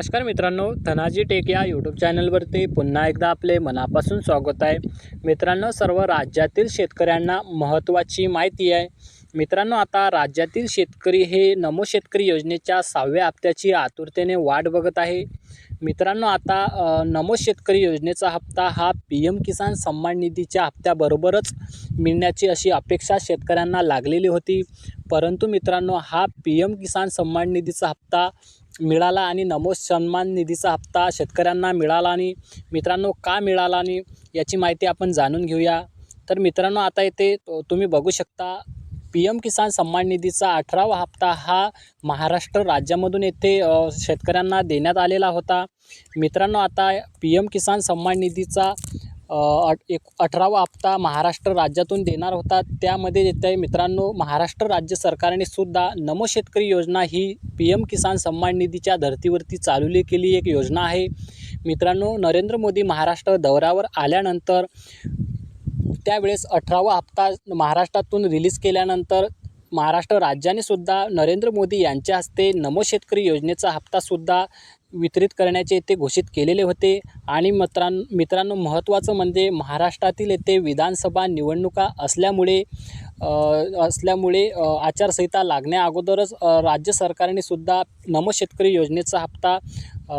नमस्कार मित्रांनो धनाजी टेक या यूट्यूब चॅनलवरती पुन्हा एकदा आपले मनापासून स्वागत आहे. मित्रांनो सर्व राज्यातील शेतकऱ्यांना महत्त्वाची माहिती आहे. मित्रांनो आता राज्यातील शेतकरी हे नमो शेतकरी योजनेच्या सहाव्या हप्त्याची आतुरतेने वाट बघत आहे. मित्रांनो आता नमो शेतकरी योजनेचा हप्ता हा पी एम किसान सन्मान निधीच्या हप्त्याबरोबरच मिळण्याची अशी अपेक्षा शेतकऱ्यांना लागलेली होती. परंतु मित्रांनो हा पी एम किसान सन्मान निधीचा हप्ता मिळाला आणि नमो सन्मान निधीचा हप्ता शेतकऱ्यांना मिळाला आणि मित्रांनो का मिळाला आणि याची माहिती आपण जाणून घेऊया. तर मित्रांनो आता येते तुम्ही बघू शकता पी एम किसान सन्मान निधीचा अठरावा हप्ता हा महाराष्ट्र राज्यामधून येथे शेतकऱ्यांना देण्यात आलेला होता. मित्रांनो आता पी एम किसान सन्मान निधीचा अट- एक अठरावा हप्ता महाराष्ट्र राज्यातून देणार होता. त्यामध्ये येत आहे मित्रांनो महाराष्ट्र राज्य सरकारने सुद्धा नमो शेतकरी योजना ही पी एम किसान सन्मान निधीच्या धर्तीवरती चालवली केली एक योजना आहे. मित्रांनो नरेंद्र मोदी महाराष्ट्र दौऱ्यावर आल्यानंतर त्यावेळेस अठरावा हप्ता महाराष्ट्रातून रिलीज केल्यानंतर महाराष्ट्र राज्याने सुद्धा नरेंद्र मोदी यांच्या हस्ते नमो शेतकरी योजनेचा हप्तासुद्धा वितरित करण्याचे ते घोषित केलेले होते. आणि मित्रां मित्रांनो महत्त्वाचं म्हणजे महाराष्ट्रातील येथे विधानसभा निवडणुका असल्यामुळे असल्यामुळे आचारसंहिता लागण्या अगोदरच राज्य सरकारने सुद्धा नमो शेतकरी योजनेचा हप्ता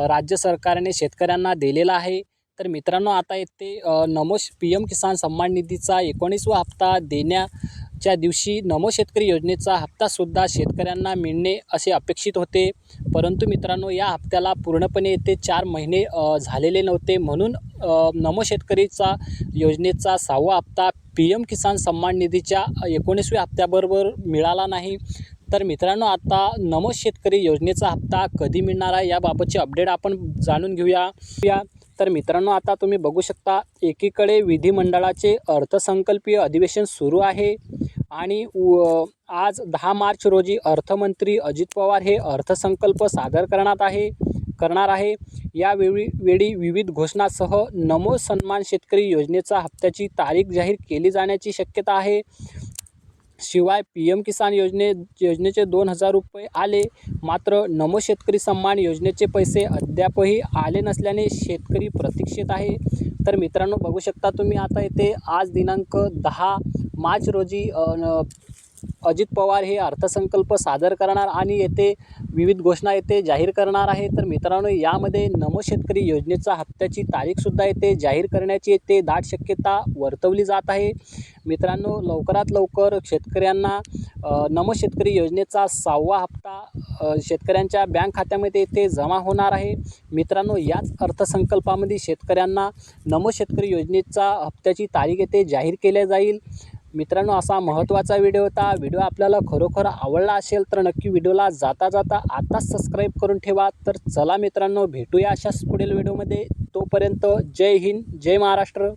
राज्य सरकारने शेतकऱ्यांना दिलेला आहे. तर मित्रांनो आता येथे नमोश नमो पी एम किसान सन्मान निधीचा एकोणीसवा हप्ता देण्या च्या दिवशी नमो शेतकरी योजनेचा हप्तासुद्धा शेतकऱ्यांना मिळणे असे अपेक्षित होते. परंतु मित्रांनो या हप्त्याला पूर्णपणे ते चार महिने झालेले नव्हते. म्हणून नमो शेतकरीचा योजनेचा सहावा हप्ता पी एम किसान सन्मान निधीच्या एकोणीसव्या हप्त्याबरोबर मिळाला नाही. तर मित्रांनो आता नमो शेतकरी योजनेचा हप्ता कधी मिळणार आहे याबाबतचे अपडेट आपण जाणून घेऊया. या तर मित्रांनो आता तुम्ही बघू शकता एकीकडे विधिमंडळाचे अर्थसंकल्पीय अधिवेशन सुरू आहे. आणि आज दहा मार्च रोजी अर्थमंत्री अजित पवार हे अर्थसंकल्प सादर करण्यात आहे करणार आहे. यावेळी वेळी विविध घोषणासह नमो सन्मान शेतकरी योजनेचा हप्त्याची तारीख जाहीर केली जाण्याची शक्यता आहे. शिवाय पी एम किसान योजने योजनेचे दोन हजार रुपये आले मात्र नमो शेतकरी सन्मान योजनेचे पैसे अद्यापही आले नसल्याने शेतकरी प्रतीक्षेत आहे. तर मित्रांनो बघू शकता तुम्ही आता येते आज दिनांक दहा मार्च रोजी न- अजित पवार हे अर्थसंकल्प सादर करणार आणि येथे विविध घोषणा येथे जाहीर करणार आहे. तर मित्रांनो यामध्ये नमो शेतकरी योजनेचा हप्त्याची तारीखसुद्धा येथे जाहीर करण्याची येथे दाट शक्यता वर्तवली जात आहे. मित्रांनो लवकरात लवकर शेतकऱ्यांना अ, नमो शेतकरी योजनेचा सहावा हप्ता शेतकऱ्यांच्या बँक खात्यामध्ये येथे जमा होणार आहे. मित्रांनो याच अर्थसंकल्पामध्ये शेतकऱ्यांना नमो शेतकरी योजनेचा हप्त्याची तारीख येथे जाहीर केल्या जाईल. मित्रांनो असा महत्त्वाचा व्हिडिओ होता. व्हिडिओ आपल्याला खरोखर आवडला असेल तर नक्की व्हिडिओला जाता जाता आताच सबस्क्राईब करून ठेवा. तर चला मित्रांनो भेटूया अशाच पुढील व्हिडिओमध्ये. तोपर्यंत जय हिंद जय महाराष्ट्र.